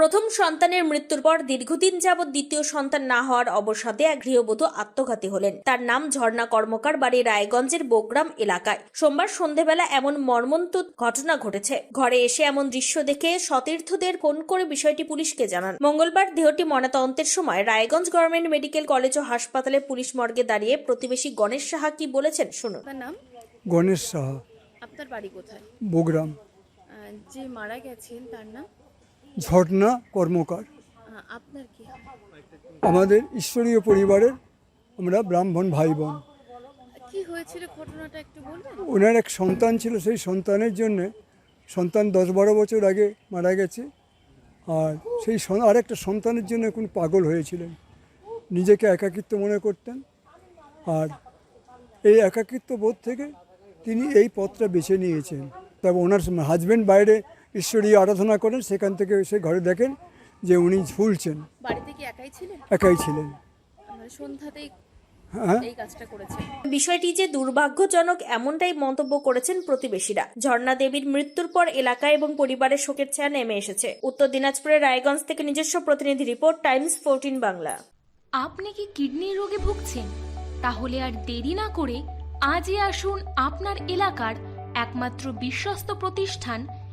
প্রথম সন্তানের মৃত্যুর পর দীর্ঘদিন যাবৎ দ্বিতীয় সন্তান না হওয়ার অবসাদে এক গৃহবধূ আত্মঘাতী হলেন। তার নাম ঝর্ণা কর্মকার বাড়ি রায়গঞ্জের বোগ্রাম এলাকায়। সোমবার সন্ধেবেলা এমন মর্মন্তুদ ঘটনা ঘটেছে। ঘরে এসে এমন দৃশ্য দেখে সতীর্থদের ফোন করে বিষয়টি পুলিশকে জানান। মঙ্গলবার দেহটি ময়নাতদন্তের সময় রায়গঞ্জ গভর্নমেন্ট মেডিকেল কলেজ ও হাসপাতালে পুলিশ মর্গে দাঁড়িয়ে প্রতিবেশী গণেশ সাহা কি বলেছেন শুনুন। নাম? গণেশ সাহা। আপনার বাড়ি কোথায়? বগুড়াম আহ, যে মারা গেছেন তার নাম? ঝর্ণা কর্মকার? আমাদের ঈশ্বরীয় পরিবারের আমরা ব্রাহ্মণ ভাই বোন ওনার এক সন্তান ছিল সেই সন্তানের জন্যে সন্তান দশ বারো বছর আগে মারা গেছে। আর সেই আরেকটা সন্তানের জন্য এখন পাগল হয়েছিলেন। নিজেকে একাকিত্ব মনে করতেন। আর এই একাকিত্ব বোধ থেকে তিনি এই পথটা বেছে নিয়েছেন। তবে ওনার হাজব্যান্ড বাইরে ঈশ্বরীয় আরাধনা করেন সেখান থেকে এসে ঘরে দেখেন যে উনি বাড়িতে কি একাই ছিলেন? একাই ছিলেন। সন্ধ্যাতেই হ্যাঁ? এই কাজটা করেছেন। বিষয়টি যে দুর্ভাগ্যজনক এমনটাই মন্তব্য করেছেন প্রতিবেশীরা। ঝর্ণা দেবীর মৃত্যুর পর এলাকা এবং পরিবারের শোকের ছায়া নেমে এসেছে। উত্তর দিনাজপুরের রায়গঞ্জ থেকে নিজস্ব প্রতিনিধি রিপোর্ট টাইমস ফোরটিন বাংলা। আপনি কি কিডনির রোগে ভুগছেন? তাহলে আর দেরি না করে আজই আসুন আপনার এলাকার একমাত্র বিশ্বস্ত প্রতিষ্ঠান